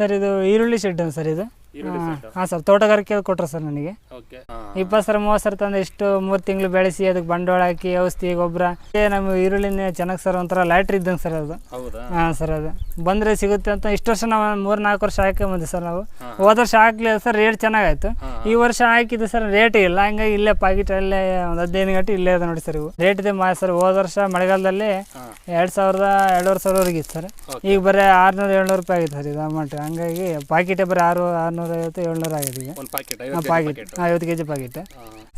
Sir ಇದು ಈರುಳ್ಳಿ shed sir ಇದು? ಹಾಂ. ಸರ್ ತೋಟಗಾರಿಕೆ ಕೊಟ್ರ ಸರ್ ನನಗೆ. ಇಪ್ಪತ್ತು ಸಾವಿರ ಮೂವತ್ತು ತಂದು ಇಷ್ಟು ಮೂರು ತಿಂಗಳು ಬೆಳೆಸಿ ಅದಕ್ಕೆ ಬಂಡವಾಳ ಹಾಕಿ ಔಷಧಿ ಗೊಬ್ಬರ. ನಮ್ಮ ಈರುಳ್ಳಿನೇ ಚೆನ್ನಾಗಿ ಸರ್ ಒಂಥರ ಲ್ಯಾಟ್ರಿ ಇದ್ದಂಗೆ ಸರ್ ಅದು. ಹಾ ಸರ್ ಅದು. ಬಂದರೆ ಸಿಗುತ್ತೆ ಅಂತ ಇಷ್ಟು ವರ್ಷ ನಾವು ಮೂರು ನಾಲ್ಕು ವರ್ಷ ಹಾಕೊಂಬಂದೆ ಸರ್ ನಾವು. ಹೋದ ವರ್ಷ ಹಾಕ್ಲಿಲ್ಲ ಸರ್ ರೇಟ್ ಚೆನ್ನಾಗಾಯ್ತು. ಈ ವರ್ಷ ಹಾಕಿದ್ದು ಸರ್ ರೇಟ್ ಇಲ್ಲ. ಹಂಗಾಗಿ ಇಲ್ಲೇ ಪಾಕಿಟ್ ಅಲ್ಲೇ ಒಂದು ಹದಿನೈದು ಗಂಟೆ ಇಲ್ಲೇ ಇದೆ ನೋಡಿ ಸರ್ ಇವು. ರೇಟ್ ಇದೆ ಮಾ ಸರ್ ಹೋದ ವರ್ಷ ಮಳೆಗಾಲದಲ್ಲಿ ಎರಡು ಸಾವಿರದ ಎರಡೂವರೆ ಸಾವಿರವರೆಗೆ ಇತ್ತು ಸರ್. ಈಗ ಬರೀ ಆರುನೂರು ಏಳ್ನೂರು ರೂಪಾಯಿ ಆಗಿದೆ ಸರ್ ಇದು ಅಮೌಂಟ್ ಹಂಗಾಗಿ ಪಾಕಿಟೇ ಬರೀ ಆರು ಆರುನೂರ ಐವತ್ತು ಏಳ್ನೂರ ಆಗಿದೆ ಈಗ ಒಂದು ಪ್ಯಾಕೆಟ್ ಪಾಕಿಟ್ ಐವತ್ತು ಕೆ ಜಿ ಪಾಕಿಟ್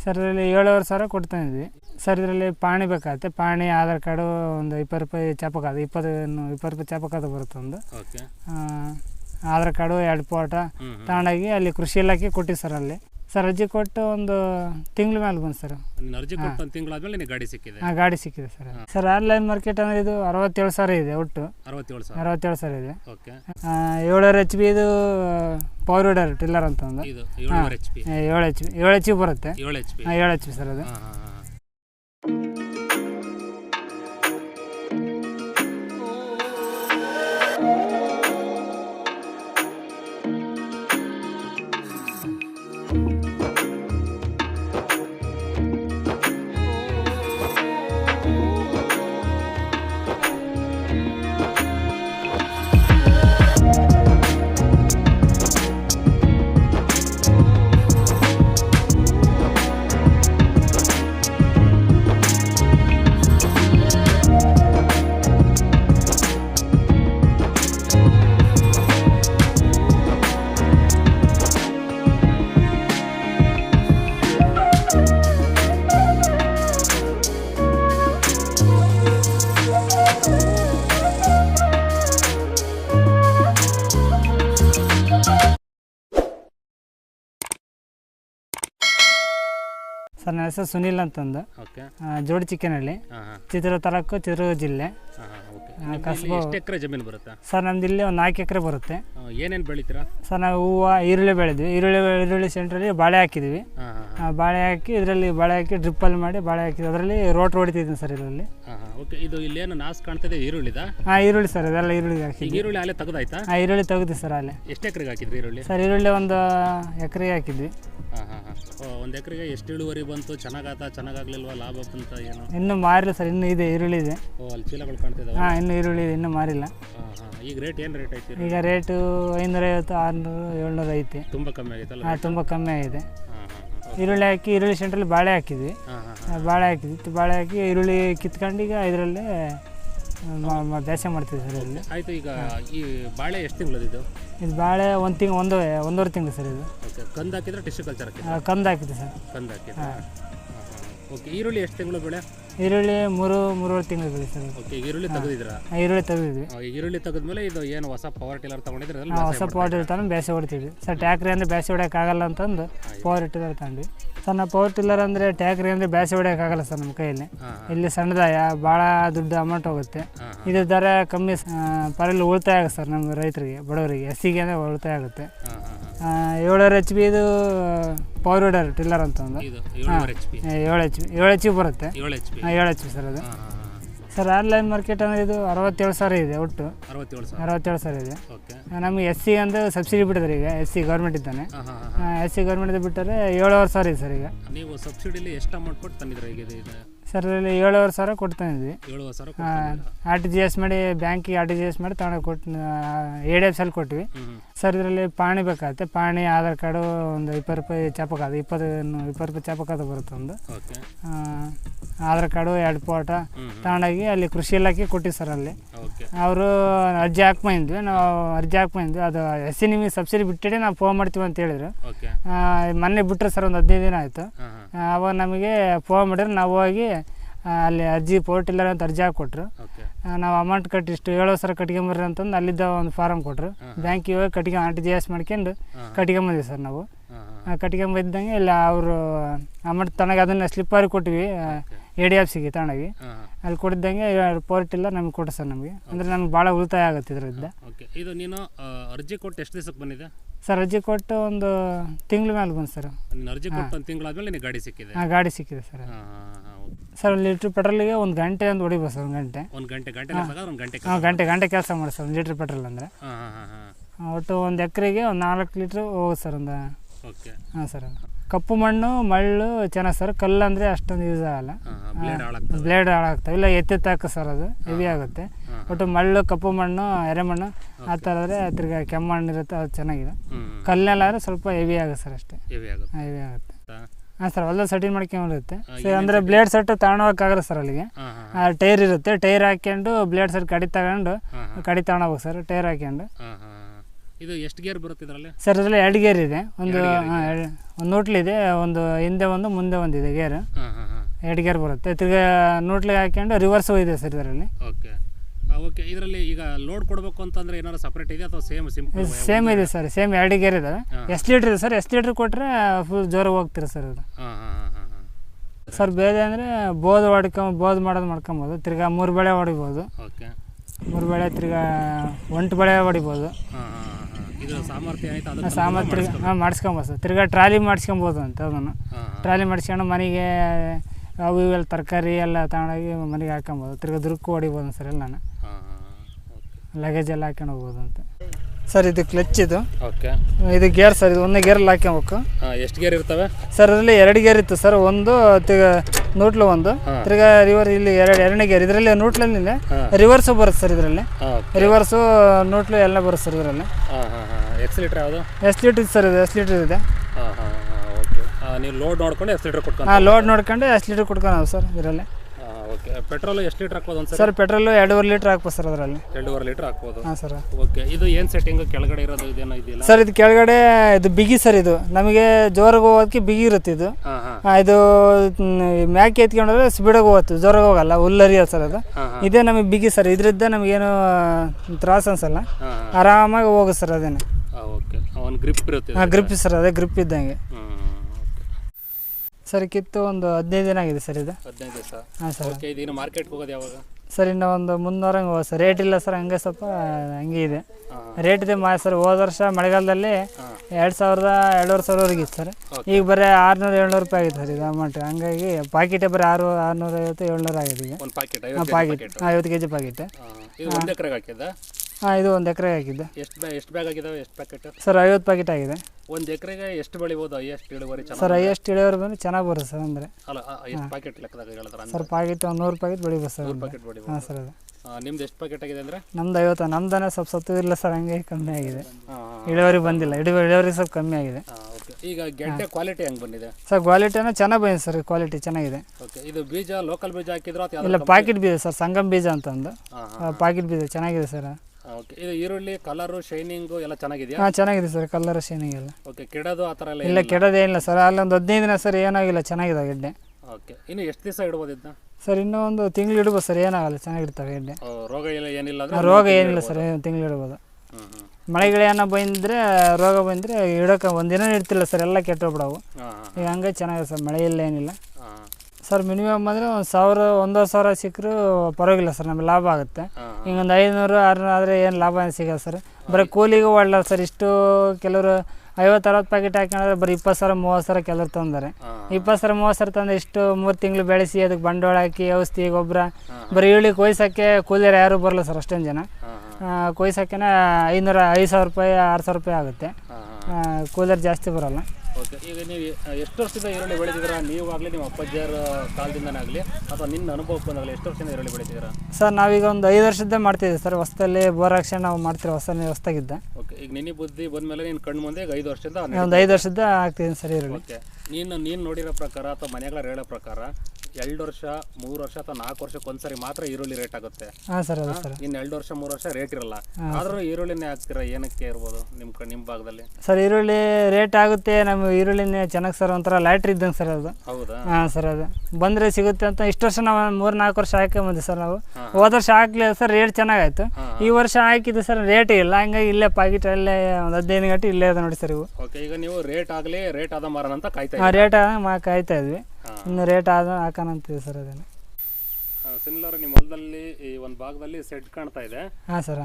ಸರ್ ಇದರಲ್ಲಿ ಏಳುವರೆ ಸಾವಿರ ಕೊಡ್ತಾ ಇದ್ವಿ. ಸರ್ ಇದರಲ್ಲಿ ಪಾಣಿ ಬೇಕಾಗುತ್ತೆ. ಪಾಣಿ ಆಧಾರ್ ಕಾರ್ಡು ಒಂದು ಇಪ್ಪತ್ತು ರೂಪಾಯಿ ಚಾಪಕ ಅದು ಇಪ್ಪತ್ತು ಇಪ್ಪತ್ತು ರೂಪಾಯಿ ಚಾಪಕ ಅದು ಬರುತ್ತೆ ಒಂದು. ಆಧಾರ್ ಕಾರ್ಡು ಎರಡು ಫೋಟೋ ತಗೊಂಡೋಗಿ ಅಲ್ಲಿ ಕೃಷಿ ಇಲಾಖೆ ಕೊಟ್ಟಿವಿ ಸರ್ ಅಲ್ಲಿ. ಸರ್ ಅರ್ಜಿ ಕೊಟ್ಟು ಒಂದು ತಿಂಗಳ ಮೇಲೆ ಬಂದು ಸರ್. ನೀನು ಅರ್ಜಿ ಕೊಟ್ಟು ಒಂದು ತಿಂಗಳಾದ್ಮೇಲೆ ನಿನಗೆ ಗಾಡಿ ಸಿಕ್ಕಿದೆ. ಆ ಗಾಡಿ ಸಿಕ್ಕಿದೆ ಸರ್. ಸರ್ ಆನ್ಲೈನ್ ಮಾರ್ಕೆಟ್ ಅಂದರೆ ಇದು ಅರವತ್ತೇಳು ಸಾವಿರ ಇದೆ ಒಟ್ಟು. ಅರವತ್ತೇಳು ಸಾವಿರ. ಅರವತ್ತೇಳು ಸಾವಿರ ಇದೆ. ಓಕೆ. ಏಳೂವರೆ ಎಚ್ ಬಿ ಇದು ಪವರ್ ವಿಡರ್ ಟಿಲ್ಲರ್ ಅಂತ ಒಂದು. ಏಳುವರೆ ಎಚ್ ಪಿ ಏಳು ಎಚ್ ಬಿ ಏಳು ಎಚ್ ಬಿ ಬರುತ್ತೆ. ಏಳು ಎಚ್ ಪಿ ಹಾಂ ಏಳು ಎಚ್ ಬಿ ಸರ್ ಅದು. ಹೆಸರು ಸುನಿಲ್ ಅಂತಂದು. ಓಕೆ. ಜೋಡಿ ಚಿಕ್ಕನಹಳ್ಳಿ. ಚಿತ್ರದುರ್ಗ ತಾಲೂಕು ಚಿತ್ರದುರ್ಗ ಜಿಲ್ಲೆ. ಕಸಬು- ಎಷ್ಟು ಎಕರೆ ಜಮೀನು ಬರುತ್ತಾ? ಸರ್ ನಮ್ದು ಇಲ್ಲಿ ಒಂದು ನಾಲ್ಕು ಎಕರೆ ಬರುತ್ತೆ. ಏನೇನು ಬೆಳಿತೀರಾ? ಸರ್ ನಾವು ಹೂವು ಈರುಳ್ಳಿ ಬೆಳೆದ್ವಿ. ಈರುಳ್ಳಿ ಈರುಳ್ಳಿ ಸೆಂಟ್ರಲ್ಲಿ ಬಾಳೆ ಹಾಕಿದ್ವಿ. ಬಾಳೆ ಹಾಕಿ ಇದರಲ್ಲಿ ಬಾಳೆ ಹಾಕಿ ಡ್ರಿಪ್ಪಲ್ಲಿ ಮಾಡಿ ಬಾಳೆ ಹಾಕಿದ್ವಿ. ಅದರಲ್ಲಿ ರೋಟ್ ಹೊಡಿತಿದ್ದೀನಿ ಸರ್ ಇದರಲ್ಲಿ. ಓಕೆ. ಇದು ಇಲ್ಲೇನು ನಾಸ್ ಕಾಣ್ತದೆ ಈರುಳ್ಳಿದ? ಹಾಂ ಈರುಳ್ಳಿ ಸರ್ ಇದೆಲ್ಲ ಈರುಳ್ಳಿ ಹಾಕಿ ಹಾಕಿದ್ವಿ ಈರುಳ್ಳಿ ಅಲ್ಲೇ ತೆಗೆದಾಯ್ತಾ? ಹಾಂ ಈರುಳ್ಳಿ ತೆಗ್ದು ಸರ್ ಅಲ್ಲಿ ಎಷ್ಟು ಎಕರೆಗೆ ಹಾಕಿದ್ರಿ ಈರುಳ್ಳಿ? ಸರ್ ಈರುಳ್ಳಿ ಒಂದು ಎಕರೆಗೆ ಹಾಕಿದ್ವಿ. ಒಂದು ಎಕರೆಗೆ ಎಷ್ಟು ಇಳುವರಿ ಬಂತು? ಚೆನ್ನಾಗಾತ ಚೆನ್ನಾಗಾಗ್ಲಿಲ್ವಾ? ಲಾಭ ಬಂತ ಏನು? ಇನ್ನು ಮಾರಿಲ್ಲ ಸರ್ ಇನ್ನೂ ಇದೆ ಈರುಳ್ಳಿ ಇದೆ. ಓ ಅಲ್ಲಿ ಚೀಲಗಳು ಕಾಣ್ತಿದ್ದಾವೆ ಹಾಂ ಇನ್ನೂ ಈರುಳ್ಳಿ ಇದೆ ಇನ್ನೂ ಮಾರಿಲ್ಲ. ಹಾಂ ಹಾಂ. ಈಗ ರೇಟ್ ಏನು ರೇಟ್ ಐತಿ ಈಗ ರೇಟು ಐನೂರೈವತ್ತು ಆರುನೂರು ಏಳ್ನೂರು ಐತಿ. ತುಂಬ ಕಮ್ಮಿ ಆಗೈತಲ್ಲ ಹಾಂ ತುಂಬ ಕಮ್ಮಿ ಆಗಿದೆ. ಈರುಳ್ಳಿ ಹಾಕಿ ಈರುಳ್ಳಿ ಸೆಂಟ್ರಲ್ಲಿ ಬಾಳೆ ಹಾಕಿದ್ವಿ. ಬಾಳೆ ಹಾಕಿದ್ವಿ. ಬಾಳೆ ಹಾಕಿ ಈರುಳ್ಳಿ ಕಿತ್ಕೊಂಡು ಈಗ ಇದರಲ್ಲೇ ಬೇಸ ಮಾಡ್ತೀವಿ ಸರ್ ಇಲ್ಲಿ. ಆಯಿತು ಈಗ ಈ ಬಾಳೆ ಎಷ್ಟು ತಿಂಗಳು ಇದು? ಇದು ಬಾಳೆ ಒಂದು ತಿಂಗ್ ಒಂದು ಒಂದೂವರೆ ತಿಂಗಳು ಸರ್ ಇದು. ಓಕೆ ಕಂದು ಹಾಕಿದ್ರೆ ಟಿಶ್ಯೂ ಕಲ್ಚರ್ ಹಾಕಿದ್ರೆ? ಆ, ಕಂದು ಹಾಕಿದೆ ಸರ್. ಕಂದು ಹಾಕಿದ್ರೆ? ಓಕೆ ಈರುಳ್ಳಿ ಎಷ್ಟು ತಿಂಗಳು ಬೆಳೆ? ಈರುಳ್ಳಿ ಮೂರು ಮೂರುವರೆ ತಿಂಗಳು ಬೆಳೆ ಸರ್ ಇದು. ಓಕೆ ಈರುಳ್ಳಿ ತೆಗೆದಿದ್ರಾ ಈರುಳ್ಳಿ ತೆಗೆದಿದ್ವಿ. ಈರುಳ್ಳಿ ತೆಗೆದ್ಮೇಲೆ ಇದು ಏನು ಹೊಸ ಪವರ್ ಟಿಲ್ಲರ್ ತಗೊಂಡಿದ್ರೆ ಅದ್ರಲ್ಲಿ ನಾವು ಹೊಸ ಪವರ್ ಇರ್ತಾನೆ ಬೇಸೆ ಹೊಡ್ತೀವಿ. ಸರ್ ಟ್ಯಾಕ್ರಿ ಅಂದರೆ ಬೇಸೆ ಆಗಲ್ಲ ಅಂತಂದು ಪವರ್ ಟಿಲ್ಲರ್ ತಗೊಂಡ್ವಿ. ಸರ್ ನಾವು ಪವರ್ ಟಿಲ್ಲರ್ ಅಂದರೆ ಟ್ಯಾಕ್ರಿ ಅಂದರೆ ಬೇಸೆ ಆಗಲ್ಲ ಸರ್ ನಮ್ಮ ಕೈಯಲ್ಲಿ. ಇಲ್ಲಿ ಸಣ್ಣದಾಯ ಭಾಳ ದುಡ್ಡು ಅಮೌಂಟ್ ಹೋಗುತ್ತೆ. ಇದ್ರ ದರ ಕಮ್ಮಿ ಪರಲ್ಲಿ ಉಳಿತಾಯ ಆಗುತ್ತೆ ಸರ್ ನಮ್ಮ ರೈತರಿಗೆ ಬಡವರಿಗೆ. ಎಸ್ಸಿಗೆ ಅಂದರೆ ಉಳಿತಾಯ ಆಗುತ್ತೆ. ಹಾಂ ಹಾಂ ಹಾಂ. ಆ, ಏಳುವರೆ ಎಚ್ ಬಿ ಇದು ಪವರ್ ವಿಡರ್ ಟಿಲ್ಲರ್ ಅಂತ ಒಂದು ಇದು ಏಳುವರೆ ಎಚ್ ಪಿ ಏಳು ಎಚ್ ಬಿ ಏಳು ಎಚ್ ಬಿ ಬರುತ್ತೆ. ಏಳು ಎಚ್ ಪಿ ಏಳು ಎಚ್ ಬಿ ಸರ್ ಅದು. ಸರ್ ಆನ್ಲೈನ್ ಮಾರ್ಕೆಟ್ ಅಂದರೆ ಇದು ಅರವತ್ತೇಳು ಸಾವಿರ ಇದೆ ಒಟ್ಟು. ಅರವತ್ತೇಳು ಸಾವಿರ. ಅರವತ್ತೇಳು ಸಾವಿರ ಇದೆ. ನಮಗೆ ಎಸ್ ಸಿ ಅಂದ್ರೆ ಸಬ್ಸಿಡಿ ಬಿಟ್ಟಿದ್ದಾರೆ ಈಗ ಎಸ್ ಸಿ ಗೌರ್ಮೆಂಟ್ ಇದ್ದಾನೆ ಎಸ್ ಸಿ ಗೌರ್ಮೆಂಟ್ ಬಿಟ್ಟರೆ ಏಳುವರೆ ಸಾವಿರ ಇದೆ ಸರ್ ಈಗ. ನೀವು ಸಬ್ಸಿಡಿಲಿ ಎಷ್ಟು ಅಮೌಂಟ್ ಕೊಟ್ಟು ತಂದಿದ್ರೆ ಈಗ ಸರ್ ಅದರಲ್ಲಿ ಏಳುವರೆ ಸಾವಿರ ಕೊಟ್ಟು ತಂದಿದ್ದೀರಾ? ಆರ್ ಟಿ ಜಿ ಎಸ್ ಮಾಡಿ ಬ್ಯಾಂಕಿಗೆ ಆರ್ ಟಿ ಜಿ ಎಸ್ ಮಾಡಿ ತಗೊಂಡು ಕೊಟ್ಟು ಎ ಡಿ ಎಫ್ ಸಲ್ಲಿ ಕೊಟ್ವಿ. ಸರ್ ಇದರಲ್ಲಿ ಪಾಣಿ ಬೇಕಾಗುತ್ತೆ. ಪಾಣಿ ಆಧಾರ್ ಕಾರ್ಡು ಒಂದು ಇಪ್ಪತ್ತು ರೂಪಾಯಿ ಚಾಪಕ ಅದು ಇಪ್ಪತ್ತು ಇಪ್ಪತ್ತು ರೂಪಾಯಿ ಚಾಪಕ ಅದು ಬರುತ್ತೆ ಒಂದು. ಆಧಾರ್ ಕಾರ್ಡು ಎರಡು ಫೋಟೋ ತಗೊಂಡೋಗಿ ಅಲ್ಲಿ ಕೃಷಿ ಇಲಾಖೆ ಕೊಟ್ಟಿವಿ ಸರ್ ಅಲ್ಲಿ. ಅವರು ಅರ್ಜಿ ಹಾಕ್ಬಂದ್ವಿ. ನಾವು ಅರ್ಜಿ ಹಾಕ್ಬಂದ್ವಿ. ಅದು ಎಸ್ ಸಿ ನಿಮಗೆ ಸಬ್ಸಿಡಿ ಬಿಟ್ಟಿಡಿ ನಾವು ಫೋನ್ ಮಾಡ್ತೀವಿ ಅಂತ ಹೇಳಿದ್ರು. ಮೊನ್ನೆ ಬಿಟ್ಟರೆ ಸರ್ ಒಂದು ಹದಿನೈದು ದಿನ ಆಯಿತು. ಅವಾಗ ನಮಗೆ ಫೋನ್ ಮಾಡಿದ್ರೆ. ನಾವು ಹೋಗಿ ಅಲ್ಲಿ ಅರ್ಜಿ ಪೋರ್ಟಿಲ್ಲರ್ ಅಂತ ಅರ್ಜಿ ಹಾಕೊಟ್ರು ನಾವು ಅಮೌಂಟ್ ಕಟ್ಟಿ ಇಷ್ಟು ಏಳು ಸಾವಿರ ಕಟ್ಕೊಂಬರ್ರಿ ಅಂತಂದು ಅಲ್ಲಿದ್ದ ಒಂದು ಫಾರಮ್ ಕೊಟ್ರು. ಬ್ಯಾಂಕಿಗೆ ಹೋಗಿ ಕಟ್ಗೆ ಆರ್ ಟಿ ಜಿ ಎಸ್ ಮಾಡ್ಕೊಂಡು. ಕಟ್ಕೊಂಬಂದ್ವಿ ಸರ್ ನಾವು. ಕಟ್ಕೊಂಬಂದಂಗೆ ಇಲ್ಲ ಅವರು ಅಮೌಂಟ್ ತನಗೆ ಅದನ್ನು ಸ್ಲಿಪ್ಪರ್ ಕೊಟ್ವಿ ಎ ಡಿ ಎಫ್ಸಿಗೆ ತಗೊಂಡೋಗಿ. ಹಾಂ ಹಾಂ. ಅಲ್ಲಿ ಕೊಟ್ಟಿದ್ದಂಗೆ ಪೋರ್ಟ್ ಇಲ್ಲ ನಮಗೆ ಕೊಟ್ಟು ಸರ್ ನಮಗೆ. ಅಂದರೆ ನಮ್ಗೆ ಭಾಳ ಉಳಿತಾಯ ಆಗುತ್ತೆ ಇದರಿಂದ ಓಕೆ. ಇದು ನೀನು ಅರ್ಜಿ ಕೊಟ್ಟು ಎಷ್ಟು ದಿವಸಕ್ಕೆ ಬಂದಿದೆ? ಸರ್ ಅರ್ಜಿ ಕೊಟ್ಟು ಒಂದು ತಿಂಗಳ ಮೇಲೆ ಬಂದು ಸರ್. ನೀನು ಅರ್ಜಿ ಕೊಟ್ಟು ಒಂದು ತಿಂಗಳಾದ್ಮೇಲೆ ನಿನಗೆ ಗಾಡಿ ಸಿಕ್ಕಿದೆ? ಹಾಂ ಗಾಡಿ ಸಿಕ್ಕಿದೆ ಸರ್. ಸರ್ ಒಂದು ಲೀಟ್ರ್ ಪೆಟ್ರೋಲಿಗೆ ಒಂದು ಗಂಟೆ ಅಂತ ಹೊಡಿಬೋದು ಸರ್ ಒಂದು ಗಂಟೆ. ಒಂದು ಗಂಟೆ ಗಂಟೆ ಒಂದು ಗಂಟೆ ಹಾಂ ಗಂಟೆ ಗಂಟೆ ಕೆಲಸ ಮಾಡಿ ಸರ್ ಒಂದು ಲೀಟ್ರ್ ಪೆಟ್ರೋಲ್ ಅಂದರೆ. ಒಟ್ಟು ಒಂದು ಎಕರೆಗೆ ಒಂದು ನಾಲ್ಕು ಲೀಟ್ರ್ ಹೋಗುತ್ತೆ ಸರ್ ಒಂದು ಓಕೆ. ಹಾಂ ಸರ್. ಕಪ್ಪು ಮಣ್ಣು ಮಳ್ಳು ಚೆನ್ನಾಗಿ ಸರ್ ಕಲ್ಲು ಅಂದರೆ ಅಷ್ಟೊಂದು ಯೂಸ್ ಆಗಲ್ಲ. ಬ್ಲೇಡ್ ಹಾಳಾಗ್ತವೆ. ಇಲ್ಲ ಎತ್ತೆತ್ತಾಕ ಸರ್ ಅದು ಹೆವಿ ಆಗುತ್ತೆ. ಒಟ್ಟು ಮಳ್ಳು ಕಪ್ಪು ಮಣ್ಣು ಎರೆಮಣ್ಣು ಆ ಥರ ಆದರೆ ತಿರ್ಗಾ ಕೆಮ್ಮಣ್ಣು ಇರುತ್ತೆ ಅದು ಚೆನ್ನಾಗಿದೆ. ಹ್ಞೂ ಕಲ್ಲೆಲ್ಲ ಆದರೆ ಸ್ವಲ್ಪ ಹೆವಿ ಆಗುತ್ತೆ ಸರ್ ಅಷ್ಟೇ. ಹೆವಿ ಆಗುತ್ತೆ. ಹಾಂ ಸರ್ ಹೊಲ್ದಲ್ಲಿ ಸೆಟ್ಟಿಂಗ್ ಮಾಡ್ಕೊಂಡಿರುತ್ತೆ ಸರ್ ಅಂದರೆ ಬ್ಲೇಡ್ ಸೆಟ್ ತಗೊಂಡೋಗಕ್ಕಾಗಲ್ಲ ಸರ್ ಅಲ್ಲಿಗೆ. ಟೈರ್ ಇರುತ್ತೆ. ಟೈರ್ ಹಾಕ್ಕೊಂಡು ಬ್ಲೇಡ್ ಸೆಟ್ ಕಡಿ ತಗೊಂಡು ಕಡಿ ತಗೊಂಡೋಗ್ಬೇಕು ಸರ್ ಟೈರ್ ಹಾಕ್ಕೊಂಡು ಇದು ಎಷ್ಟು ಗೇರ್ ಬರುತ್ತೆ ಇದರಲ್ಲಿ? ಸರ್ ಇದರಲ್ಲಿ ಎರಡು ಗೇರ್ ಇದೆ. ಒಂದು ಒಂದು ನೋಟ್ಲ್ ಒಂದು ನೂಟ್ಲಿದೆ ಒಂದು ಹಿಂದೆ ಒಂದು ಮುಂದೆ ಒಂದು ಇದೆ ಗೇರ್ ಎರಡು ಗೇರ್ ಬರುತ್ತೆ. ತಿರ್ಗಾ ನೋಟ್ಲಿಗೆ ಹಾಕ್ಕೊಂಡು ರಿವರ್ಸು ಇದೆ ಸರ್ ಇದರಲ್ಲಿ. ಓಕೆ ಓಕೆ ಇದರಲ್ಲಿ ಈಗ ಲೋಡ್ ಕೊಡಬೇಕು ಅಂತಂದ್ರೆ ಏನಾದ್ರು ಸಪ್ರೇಟ್ ಇದೆ ಅಥವಾ ಸೇಮ್ ಸಿಂಪಲ್ ಸೇಮ್ ಇದೆ ಸರ್ ಸೇಮ್ ಎರಡು ಗೇರ್ ಇದಾವೆ. ಎಷ್ಟು ಲೀಟ್ರ್ ಇದೆ ಸರ್? ಎಷ್ಟು ಲೀಟ್ರ್ ಕೊಟ್ಟರೆ ಫುಲ್ ಜೋರಾಗಿ ಹೋಗ್ತೀರ ಸರ್ ಅದು ಹಾಂ ಹಾಂ ಹಾಂ ಹಾಂ ಹಾಂ. ಸರ್ ಬೇರೆ ಅಂದರೆ ಬೋದ್ ಹೊಡ್ಕೊಂಬ ಬೋದ್ ಮಾಡೋದು ಮಾಡ್ಕೊಬೋದು. ತಿರ್ಗಾ ಮೂರು ಬೆಳೆ ಹೊಡಿಬೋದು. ಓಕೆ ಮೂರು ಬೆಳೆ ತಿರ್ಗಾ ಒಂಟು ಬೆಳೆ ಹೊಡಿಬೋದು. ಹಾಂ ಹಾಂ ಹಾಂ ಇದು ಸಾಮರ್ಥ್ಯ ಆಯ್ತು ಸಾಮಾನು ಹಾಂ ಮಾಡಿಸ್ಕೊಬೋದು ಸರ್. ತಿರ್ಗಾ ಟ್ರಾಲಿ ಮಾಡಿಸ್ಕೊಬೋದು ಅಂತ ಅದನ್ನು. ಟ್ರಾಲಿ ಮಾಡಿಸ್ಕೊಂಡು ಮನೆಗೆ ಅವು ಇವೆಲ್ಲ ತರಕಾರಿ ಎಲ್ಲ ತಗೊಂಡೋಗಿ ಮನೆಗೆ ಹಾಕೊಬೋದು ತಿರ್ಗಾ ದುರ್ಗು ಹೊಡಿಬೋದು ಸರ್ ಎಲ್ಲ ಹಾಂ ಹಾಂ ಓಕೆ ಲಗೇಜ್ ಎಲ್ಲ ಹಾಕೊಂಡು ಹೋಗ್ಬೋದು ಅಂತ. ಸರ್ ಇದು ಕ್ಲಚ್ ಇದು. ಓಕೆ. ಇದು ಗೇರ್ ಸರ್ ಇದು ಒಂದೇ ಗೇರಲ್ಲಿ ಹಾಕ್ಕೊಬೇಕು. ಹಾಂ ಎಷ್ಟು ಗೇರ್ ಇರ್ತವೆ? ಸರ್ ಅದರಲ್ಲಿ ಎರಡು ಗೇರ್ ಇತ್ತು ಸರ್ ಒಂದು ತಿರ್ಗಾ ನೂಟ್ಲು ಒಂದು. ತಿರ್ಗಾ ರಿವರ್ ಇಲ್ಲಿ ಎರಡು ಎರಡನೇ ಗೇರ್ ಇದರಲ್ಲಿ ನೂಟ್ಲಲ್ಲಿ. ರಿವರ್ಸು ಬರುತ್ತೆ ಸರ್ ಇದರಲ್ಲಿ. ರಿವರ್ಸು ನೂಟ್ಲು ಎಲ್ಲ ಬರುತ್ತೆ ಸರ್ ಇದರಲ್ಲಿ. ಎಷ್ಟು ಹಾಂ ಎಕ್ಸ್ ಲೀಟ್ರ್ ಯಾವುದು? ಎಷ್ಟು ಲೀಟ್ರ್ ಸರ್ ಇದು? ಎಷ್ಟು ಲೀಟ್ರ್ ಇದೆ? ಹಾಂ ಹಾಂ ಹಾಂ ಓಕೆ. ನೀವು ಲೋಡ್ ನೋಡ್ಕೊಂಡು ಎಷ್ಟು ಲೀಟ್ರ್ ಕೊಟ್ಕೊಂಡು ಹಾಂ ಲೋಡ್ ನೋಡ್ಕೊಂಡು ಎಷ್ಟು ಲೀಟ್ರ್ ಕೊಡ್ಕೊಂಡು ಸರ್ ಇದರಲ್ಲಿ. ಓಕೆ. ಪೆಟ್ರೋಲ್ ಎಷ್ಟು ಲೀಟರ್ ಹಾಕ್ಬೋದು ಒಂದು ಸರ್ ಪೆಟ್ರೋಲು ಎರಡೂವರೆ ಲೀಟ್ರ್ ಹಾಕ್ಬೋದು ಸರ್ ಅದರಲ್ಲಿ. ಎರಡೂವರೆ ಲೀಟರ್ ಹಾಕ್ಬೋದು. ಹಾಂ ಸರ್. ಓಕೆ. ಇದು ಏನು ಸೆಟ್ಟಿಂಗ್ ಕೆಳಗಡೆ ಇರೋದು ಇದೇನೋ ಇದೆಯಲ್ಲ? ಸರ್ ಇದು ಕೆಳಗಡೆ ಇದು ಬಿಗಿ ಸರ್ ಇದು. ನಮಗೆ ಜೋರಾಗಿ ಹೋಗೋದಕ್ಕೆ ಬಿಗಿ ಇರುತ್ತೆ ಇದು. ಹಾಂ ಹಾಂ. ಆ, ಇದು ಮ್ಯಾಕೆ ಎತ್ಕೊಂಡ್ರೆ ಸ್ಪೀಡಾಗಿ ಹೋಗುತ್ತೆ. ಜೋರಾಗಿ ಹೋಗಲ್ಲ ಹುಲ್ಲರಿಯೋದು ಸರ್ ಅದು. ಇದೇ ನಮಗೆ ಬಿಗಿ ಸರ್. ಇದರಿಂದ ನಮಗೇನು ತ್ರಾಸ ಅನ್ಸಲ್ಲ. ಹಾಂ ಆರಾಮಾಗಿ ಹೋಗುತ್ತೆ ಸರ್ ಅದೇನೆ. ಹಾಂ ಓಕೆ. ಒಂದು ಗ್ರಿಪ್ ಇರುತ್ತೆ ಹಾಂ ಗ್ರಿಪ್ ಸರ್ ಅದೇ ಗ್ರಿಪ್ ಇದ್ದಂಗೆ. ಹ್ಞೂ ಸರ್ ಕಿತ್ತು ಒಂದು ಹದಿನೈದು ದಿನ ಆಗಿದೆ ಸರ್ ಇದು. ಹದಿನೈದು ದಿವಸ? ಹಾಂ ಸರ್. ಓಕೆ ಮಾರ್ಕೆಟ್ಗೆ ಹೋಗೋದು ಯಾವಾಗ? ಸರ್ ಇನ್ನು ಒಂದು ಮುನ್ನೂರ ಹಂಗೆ ಹೋಗೋದು ಸರ್. ರೇಟ್ ಇಲ್ಲ ಸರ್ ಹಂಗೆ ಸ್ವಲ್ಪ ಹಂಗೆ ಇದೆ. ರೇಟ್ ಇದೆ ಮಾ ಸರ್ ಹೋದ ವರ್ಷ ಮಳೆಗಾಲದಲ್ಲಿ ಎರಡು ಸಾವಿರದ ಎರಡೂವರೆ ಸಾವಿರವರೆಗೆ ಇತ್ತು ಸರ್. ಈಗ ಬರೀ ಆರುನೂರು ಏಳ್ನೂರು ರೂಪಾಯಿ ಆಗಿದೆ ಸರ್ ಇದು ಅಮೌಂಟ್ ಹಂಗಾಗಿ ಪಾಕಿಟೇ ಬರೀ ಆರು ಆರುನೂರ ಐವತ್ತು ಏಳ್ನೂರು ಆಗಿದೆ ಈಗ. ಒಂದು ಪ್ಯಾಕೆಟ್ ಹಾಂ ಪಾಕಿಟ್ ಐವತ್ತು ಕೆ ಜಿ ಪಾಕಿಟ್ ಇದು ಒಂದು ಎಕರೆಗೆ ಹಾಕಿದ್ದ? ಹಾಂ ಇದು ಒಂದು ಎಕರೆ ಆಗಿದ್ದು. ಎಷ್ಟು ಬ್ಯಾ ಎಷ್ಟು ಬ್ಯಾಗ್ ಆಗಿದಾವೆ? ಎಷ್ಟು ಪ್ಯಾಕೆಟ್ ಸರ್ ಐವತ್ತು ಪ್ಯಾಕೆಟ್ ಆಗಿದೆ. ಒಂದು ಎಕರೆಗೆ ಎಷ್ಟು ಬೆಳಿಬೋದು? ಎಷ್ಟು ಇಳುವರಿ ಚೆನ್ನಾಗಿ ಸರ್ ಹೈಯೆಸ್ಟ್ ಇಳುವರಿ ಬಂದು ಚೆನ್ನಾಗಿ ಬರುತ್ತೆ ಸರ್ ಅಂದರೆ. ಅಲ್ಲ ಎಷ್ಟು ಪ್ಯಾಕೆಟ್ ಲೆಕ್ಕದಾಗ ಹೇಳಿದ್ರೆ ಸರ್ ಪ್ಯಾಕೆಟ್ ಒಂದು ನೂರು ಪ್ಯಾಕೆಟ್ ಬೆಳಿಬೋದು ಸರ್ ನೂರು ಪ್ಯಾಕೆಟ್ ಬೆಳಿಬೋದು. ಹಾಂ ಸರ್ ಅದು. ನಿಮ್ದು ಎಷ್ಟು ಪ್ಯಾಕೆಟ್ ಆಗಿದೆ ಅಂದರೆ? ನಮ್ದು ಐವತ್ತು. ನಮ್ದನೇ ಸ್ವಲ್ಪ ಸತ್ತು ಇಲ್ಲ ಸರ್ ಹಂಗೆ ಕಮ್ಮಿ ಆಗಿದೆ. ಇಳುವರಿ ಬಂದಿಲ್ಲ. ಇಳುವ ಇಳುವರಿ ಸ್ವಲ್ಪ ಕಮ್ಮಿ ಆಗಿದೆ. ಓಕೆ. ಈಗ ಗೆಡ್ಡೆ ಕ್ವಾಲಿಟಿ ಹೆಂಗೆ ಬಂದಿದೆ? ಸರ್ ಕ್ವಾಲಿಟಿನ ಚೆನ್ನಾಗಿ ಬಂದಿದೆ ಸರ್ ಕ್ವಾಲಿಟಿ ಚೆನ್ನಾಗಿದೆ. ಓಕೆ. ಇದು ಬೀಜ ಲೋಕಲ್ ಬೀಜ ಹಾಕಿದ್ರು ಇಲ್ಲ ಪ್ಯಾಕೆಟ್ ಬೀಜ ಸರ್ ಸಂಗಮ್ ಬೀಜ ಅಂತಂದು. ಪ್ಯಾಕೆಟ್ ಬೀಜ ಚೆನ್ನಾಗಿದೆ ಸರ್. ಓಕೆ ಇದು ಈರುಳ್ಳಿ ಕಲರು ಶೈನಿಂಗು ಎಲ್ಲ ಚೆನ್ನಾಗಿದೆಯಾ? ಹಾಂ ಚೆನ್ನಾಗಿದೆ ಸರ್ ಕಲರ್ ಶೈನಿಂಗ್ ಎಲ್ಲ. ಓಕೆ ಕೆಡೋದು ಆ ಥರ ಎಲ್ಲ ಇಲ್ಲ ಕೆಡೋದೇನಿಲ್ಲ ಸರ್ ಅಲ್ಲೊಂದು ಹದಿನೈದು ದಿನ ಸರ್ ಏನಾಗಿಲ್ಲ ಚೆನ್ನಾಗಿದೆ ಗೆಡ್ಡೆ. ಓಕೆ ಇನ್ನು ಎಷ್ಟು ದಿವಸ ಇಡ್ಬೋದು ಇದನ್ನ ಸರ್ ಇನ್ನೂ ಒಂದು ತಿಂಗಳು ಇಡ್ಬೋದು ಸರ್ ಏನಾಗಲ್ಲ ಚೆನ್ನಾಗಿರ್ತವೆ ಗೆಡ್ಡೆ. ರೋಗ ಇಲ್ಲ ಏನಿಲ್ಲ ಅಂದ್ರೆ ರೋಗ ಏನಿಲ್ಲ ಸರ್ ತಿಂಗಳು ಇಡ್ಬೋದು. ಹ್ಞೂ ಹ್ಞೂ ಮಳೆಗಳು ಏನೋ ಬಂದರೆ ರೋಗ ಬಂದರೆ ಇಡೋಕೆ ಒಂದಿನ ಇಡ್ತಿಲ್ಲ ಸರ್ ಎಲ್ಲ ಕೆಟ್ಟೋಗ್ಬಿಡವು ಹಾಂ ಹಾಂ ಈಗ ಹಂಗೆ ಚೆನ್ನಾಗಿದೆ ಸರ್ ಮಳೆ ಇಲ್ಲ ಏನಿಲ್ಲ. ಹಾಂ. ಸರ್ ಮಿನಿಮಮ್ ಅಂದರೆ ಒಂದು ಸಾವಿರ ಒಂದೂವರೆ ಸಾವಿರ ಸಿಕ್ಕರೂ ಪರವಾಗಿಲ್ಲ ಸರ್ ನಮಗೆ ಲಾಭ ಆಗುತ್ತೆ. ಹಾಂ. ಈಗ ಐದುನೂರು ಐನೂರು ಆರುನೂರು ಆದರೆ ಏನು ಲಾಭ ಏನು ಸಿಗಲ್ಲ ಸರ್. ಬರೀ ಕೂಲಿಗೂ ಒಳ್ಳೆ ಸರ್. ಇಷ್ಟು ಕೆಲವರು ಐವತ್ತು ಅರವತ್ತು ಪ್ಯಾಕೆಟ್ ಹಾಕೊಂಡ್ರೆ ಬರೀ ಇಪ್ಪತ್ತು ಸಾವಿರ ಮೂವತ್ತು ಸಾವಿರ ಕೆಲವ್ರು ತಂದರೆ. ಇಪ್ಪತ್ತು ಸಾವಿರ ಮೂವತ್ತು ಸಾವಿರ ತಂದು ಇಷ್ಟು ಮೂರು ತಿಂಗಳು ಬೆಳೆಸಿ ಅದಕ್ಕೆ ಬಂಡವಾಳ ಹಾಕಿ ಔಷಧಿ ಗೊಬ್ಬರ. ಬರೀ ಈರುಳ್ಳಿ ಕೊಯ್ಸೋಕ್ಕೆ ಕೂಲಿಯರು ಯಾರೂ ಬರಲ್ಲ ಸರ್ ಅಷ್ಟೊಂದು ಜನ. ಕೊಯ್ಸೋಕ್ಕೆ ಐನೂರ ಐದು ಸಾವಿರ ರೂಪಾಯಿ ಆರು ಸಾವಿರ ರೂಪಾಯಿ ಆಗುತ್ತೆ. ಹಾಂ ಜಾಸ್ತಿ ಬರಲ್ಲ. ಓಕೆ ಈಗ ನೀವು ಎಷ್ಟು ವರ್ಷದಿಂದ ಈರುಳ್ಳಿ ಬೆಳೆದಿದ್ದೀರಾ? ನೀವಾಗಲಿ ನಿಮ್ಮ ಅಪ್ಪಜ್ಜರ ಕಾಲದಿಂದನಾಗಲಿ ಅಥವಾ ನಿನ್ನ ಅನುಭವಕ್ಕೆ ಬಂದಾಗಲಿ ಎಷ್ಟು ವರ್ಷದಿಂದ ಈರುಳ್ಳಿ ಬೆಳೆದಿದ್ದೀರಾ? ಸರ್ ನಾವೀಗ ಒಂದು ಐದು ವರ್ಷದ್ದೇ ಮಾಡ್ತಿದ್ದೀವಿ ಸರ್. ಹೊಸದಲ್ಲಿ ಬೋರ್ ನಾವು ಮಾಡ್ತೀವಿ ಹೊಸ ಹೊಸದಾಗಿದ್ದ. ಓಕೆ ಈಗ ನಿನ್ನ ಬುದ್ಧಿ ಬಂದಮೇಲೆ ನೀನು ಕಣ್ಣು ಮುಂದೆ ಈಗ ಐದು ವರ್ಷದಿಂದ ಒಂದು ಐದು ವರ್ಷದ ಆಗ್ತೀನಿ ಸರ್ ಈರುಳ್ಳಿ. ಓಕೆ ನೀನು ನೀನು ನೋಡಿರೋ ಪ್ರಕಾರ ಅಥವಾ ಮನೆಗಳ ಹೇಳೋ ಪ್ರಕಾರ ಎರಡು ವರ್ಷ ಮೂರು ವರ್ಷ ಅಥವಾ ನಾಲ್ಕು ವರ್ಷಕ್ಕೆ ಒಂದ್ಸರಿ ಮಾತ್ರ ಈರುಳ್ಳಿ ರೇಟ್ ಆಗುತ್ತೆ. ಹಾ ಸರ್ ಸರ್. ಇನ್ನು ಎರಡು ವರ್ಷ ಮೂರು ವರ್ಷ ರೇಟ್ ಇರಲ್ಲ. ಆದ್ರೂ ಈರುಳ್ಳಿನೇ ಹಾಕ್ತೀರಾ? ಏನಕ್ಕೆ ಇರ್ಬೋದು ನಿಮ್ ನಿಮ್ ಭಾಗದಲ್ಲಿ? ಸರ್ ಈರುಳ್ಳಿ ರೇಟ್ ಆಗುತ್ತೆ. ನಮ್ಮ ಈರುಳ್ಳಿನೇ ಚೆನ್ನಾಗಿ ಸರ್ ಒಂಥರ ಲ್ಯಾಟ್ರಿ ಇದ್ದಂಗೆ ಸರ್ ಅದು. ಹೌದಾ? ಹಾಂ ಸರ್ ಅದು. ಬಂದ್ರೆ ಸಿಗುತ್ತೆ ಅಂತ ಇಷ್ಟು ವರ್ಷ ನಾವು ಮೂರು ನಾಲ್ಕು ವರ್ಷ ಹಾಕೊಂಬಂದ್ವಿ ಸರ್ ನಾವು. ಹೋದ ವರ್ಷ ಹಾಕ್ಲಿಲ್ಲ ಸರ್ ರೇಟ್ ಚೆನ್ನಾಗಾಯ್ತು. ಈ ವರ್ಷ ಹಾಕಿದ್ದು ಸರ್ ರೇಟ್ ಇಲ್ಲ. ಹಂಗಾಗಿ ಇಲ್ಲೇ ಪಾಕಿಟ್ ಅಲ್ಲೇ ಒಂದು ಹದಿನೈದು ಗಂಟೆ ಇಲ್ಲೇ ಅದ ನೋಡಿ ಸರ್ ಇವು. ಓಕೆ ಈಗ ನೀವು ರೇಟ್ ಆಗಲಿ ರೇಟ್ ಆದ ಮಾರನ ಅಂತ ಕಾಯ್ತಾ ಆ ರೇಟ್ ಮಾ ಕಾಯ್ತಾ ಇದ್ವಿ. ಇನ್ನು ರೇಟ್ ಆದ ಹಾಕೋಣಂತೀವಿ ಸರ್ ಅದನ್ನು ಸಿಮಿಲರ್ ನಿಮ್ಮ ಹೊಲದಲ್ಲಿ ಈ ಒಂದು ಭಾಗದಲ್ಲಿ ಸೆಡ್ ಕಾಣ್ತಾ ಇದೆ. ಹಾಂ ಸರ್.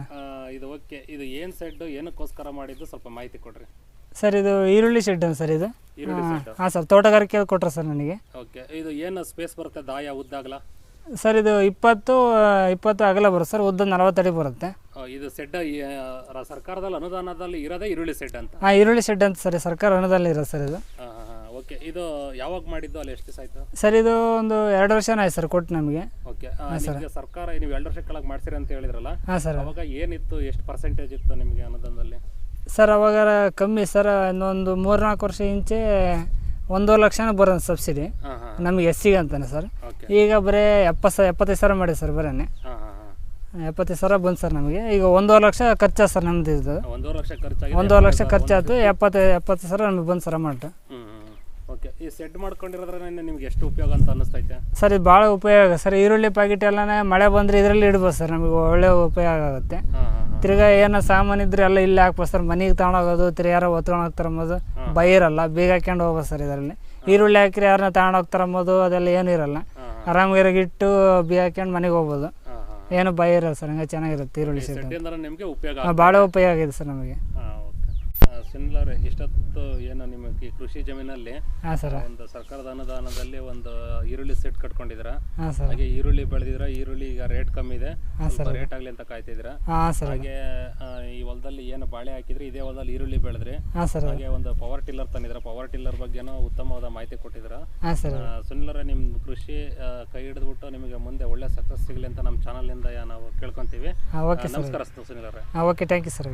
ಇದು ಓಕೆ ಇದು ಏನು ಸೆಡ್ ಏನಕ್ಕೋಸ್ಕರ ಮಾಡಿದ್ದು ಸ್ವಲ್ಪ ಮಾಹಿತಿ ಕೊಡ್ರಿ. ಸರ್ ಇದು ಈರುಳ್ಳಿ ಶೆಡ್ ಸರ್ ಇದು? ಹಾಂ ಸರ್ ತೋಟಗಾರಿಕೆ ಕೊಟ್ರ ಸರ್ ನನಗೆ. ಓಕೆ ಇದು ಏನು ಸ್ಪೇಸ್ ಬರುತ್ತೆ ದಾಯ ಉದ್ದಾಗಲ ಸರ್ ಇದು ಇಪ್ಪತ್ತು ಇಪ್ಪತ್ತು ಅಗಲ ಬರುತ್ತೆ ಸರ್ ಉದ್ದ ನಲವತ್ತಡಿ ಅಡಿ ಬರುತ್ತೆ. ಇದು ಸೆಡ್ ಸರ್ಕಾರದಲ್ಲಿ ಅನುದಾನದಲ್ಲಿ ಇರೋದೇ ಈರುಳ್ಳಿ ಶೆಡ್ ಅಂತ? ಹಾಂ ಈರುಳ್ಳಿ ಶೆಡ್ ಅಂತ ಸರ್ ಸರ್ಕಾರ ಅನುದಾನ ಇರೋದು ಸರ್ ಇದು. ಓಕೆ ಇದು ಯಾವಾಗ ಮಾಡಿದ್ದು ಅಲ್ಲಿ ಎಷ್ಟು ದಿವಸ ಆಯ್ತು? ಸರ್ ಇದು ಒಂದು ಎರಡು ವರ್ಷನೇ ಆಯ್ತು ಸರ್ ಕೊಟ್ಟು ನಮಗೆ. ಓಕೆ ನಿಮಗೆ ಸರ್ಕಾರ ನೀವು ಎರಡು ವರ್ಷ ಕೆಳಗೆ ಮಾಡ್ಸಿರಿ ಅಂತ ಹೇಳಿದ್ರಲ್ಲ ಹಾಂ ಸರ್. ಅವಾಗ ಏನಿತ್ತು ಎಷ್ಟು ಪರ್ಸೆಂಟೇಜ್ ಇತ್ತು ನಿಮಗೆ ಅನುದಾನದಲ್ಲಿ? ಸರ್ ಅವಾಗ ಕಮ್ಮಿ ಸರ್ ಇನ್ನೊಂದು ಮೂರ್ನಾಲ್ಕು ವರ್ಷ ಇಂಚೆ ಒಂದೂವರೆ ಲಕ್ಷನ ಬರೋದು ಸಬ್ಸಿಡಿ. ನಮಗೆ ಎಸ್ ಸಿಗೆ ಅಂತಾನೆ ಸರ್. ಈಗ ಬರೀ ಎಪ್ಪತ್ತು ಸಾವಿರ ಎಪ್ಪತ್ತೈದು ಸಾವಿರ ಮಾಡಿ ಸರ್ ಬರೀ. ಹಾಂ ಹಾಂ ಹಾಂ. ಎಪ್ಪತ್ತೈದು ಸಾವಿರ ಬಂತು ಸರ್ ನಮಗೆ. ಈಗ ಒಂದೂವರೆ ಲಕ್ಷ ಖರ್ಚು ಸರ್ ನಮ್ದು ಇದು ಒಂದೂವರೆ ಲಕ್ಷ ಖರ್ಚಾಯ್ತು ಎಪ್ಪತ್ತೈದು ಎಪ್ಪತ್ತು ಸಾವಿರ ನಮಗೆ ಬಂದು ಸರ್ ಅಮೌಂಟ್. ಓಕೆ ಈ ಸೆಡ್ ಮಾಡ್ಕೊಂಡಿರೋದ್ರಿಂದ ನಿಮ್ಗೆ ಎಷ್ಟು ಉಪಯೋಗ ಅಂತ ಅನ್ನಿಸ್ತೈತೆ? ಸರ್ ಇದು ಭಾಳ ಉಪಯೋಗ ಸರ್ ಈರುಳ್ಳಿ ಪ್ಯಾಕೆಟ್ ಎಲ್ಲನೇ ಮಳೆ ಬಂದರೆ ಇದರಲ್ಲಿ ಇಡ್ಬೋದು ಸರ್ ನಮಗೆ ಒಳ್ಳೆ ಉಪಯೋಗ ಆಗುತ್ತೆ. ತಿರ್ಗಾ ಏನೋ ಸಾಮಾನು ಇದ್ರೆ ಎಲ್ಲ ಇಲ್ಲಿ ಹಾಕ್ಬೋದು ಸರ್ ಮನೆಗೆ ತಗೊಂಡೋಗೋದು ತಿರ್ಗಿ ಯಾರೋ ಹೊತ್ಕೊಂಡು ಹೋಗ್ತಾರಂಬೋದು ಇರಲ್ಲ ಬೇಗ ಹಾಕ್ಕೊಂಡು ಹೋಗ್ಬೋದು ಸರ್ ಇದರಲ್ಲಿ. ಈರುಳ್ಳಿ ಹಾಕಿರಿ ಯಾರನ್ನ ತಗೊಂಡು ಹೋಗ್ತಾರೆ ಅಂಬೋದು ಅದೆಲ್ಲ ಏನೂ ಇರಲ್ಲ. ಹಾಂ ಆರಾಮಾಗಿ ಇಟ್ಟು ಬೀಗ ಹಾಕ್ಯಂಡು ಮನೆಗೆ ಹೋಗ್ಬೋದು. ಏನು ಭಯ ಇರಲ್ಲ ಸರ್ ಹಂಗೆ ಚೆನ್ನಾಗಿರುತ್ತೆ ಈರುಳ್ಳಿ ಉಪಯೋಗ ಭಾಳ ಉಪಯೋಗ ಇದೆ ಸರ್ ನಮಗೆ. ಸುನಿಲ್ ಇಷ್ಟೊತ್ತು ಏನು ನಿಮಗೆ ಕೃಷಿ ಜಮೀನಲ್ಲಿ ಹಾಂ ಸರ್. ಒಂದು ಸರ್ಕಾರದ ಅನುದಾನದಲ್ಲಿ ಒಂದು ಈರುಳ್ಳಿ ಸೆಟ್ ಕಟ್ಕೊಂಡಿದ್ರ ಹಾಂ ಸರ್. ಹಾಗೆ ಈರುಳ್ಳಿ ಬೆಳೆದಿದ್ರ ಈರುಳ್ಳಿ ಈಗ ರೇಟ್ ಕಮ್ಮಿ ಇದೆ. ಸ್ವಲ್ಪ ರೇಟ್ ಆಗಲಿ ಅಂತ ಕಾಯ್ತಿದ್ರ ಹಾಂ ಸರ್. ಹಾಗೆ ಆ, ಈ ಹೊಲದಲ್ಲಿ ಏನು ಬಾಳೆ ಹಾಕಿದ್ರಿ ಇದೇ ಹೊಲದಲ್ಲಿ ಈರುಳ್ಳಿ ಬೆಳೆದ್ರಿ. ಹಾಂ ಸರ್. ಹಾಗೆ ಒಂದು ಪವರ್ ಟಿಲ್ಲರ್ ತಂದಿದ್ರ ಪವರ್ ಟಿಲ್ಲರ್ ಬಗ್ಗೆನೂ ಉತ್ತಮವಾದ ಮಾಹಿತಿ ಕೊಟ್ಟಿದ್ರ ಹಾಂ ಸರ್. ಸುನಿಲರ ನಿಮ್ಮ ಕೃಷಿ ಆ, ಕೈ ಹಿಡಿದ್ಬಿಟ್ಟು ನಿಮಗೆ ಮುಂದೆ ಒಳ್ಳೆ ಸಕ್ಸಸ್ ಸಿಗಲಿ ಅಂತ ನಮ್ಮ ಇಂದ ನಾವು ಕೇಳ್ಕೊಂತೀವಿ. ಹಾಂ ಓಕೆ ನಮಸ್ಕಾರ ಸುನಿಲ್ ಹಾಂ ಓಕೆ ಥ್ಯಾಂಕ್ ಯು ಸರ್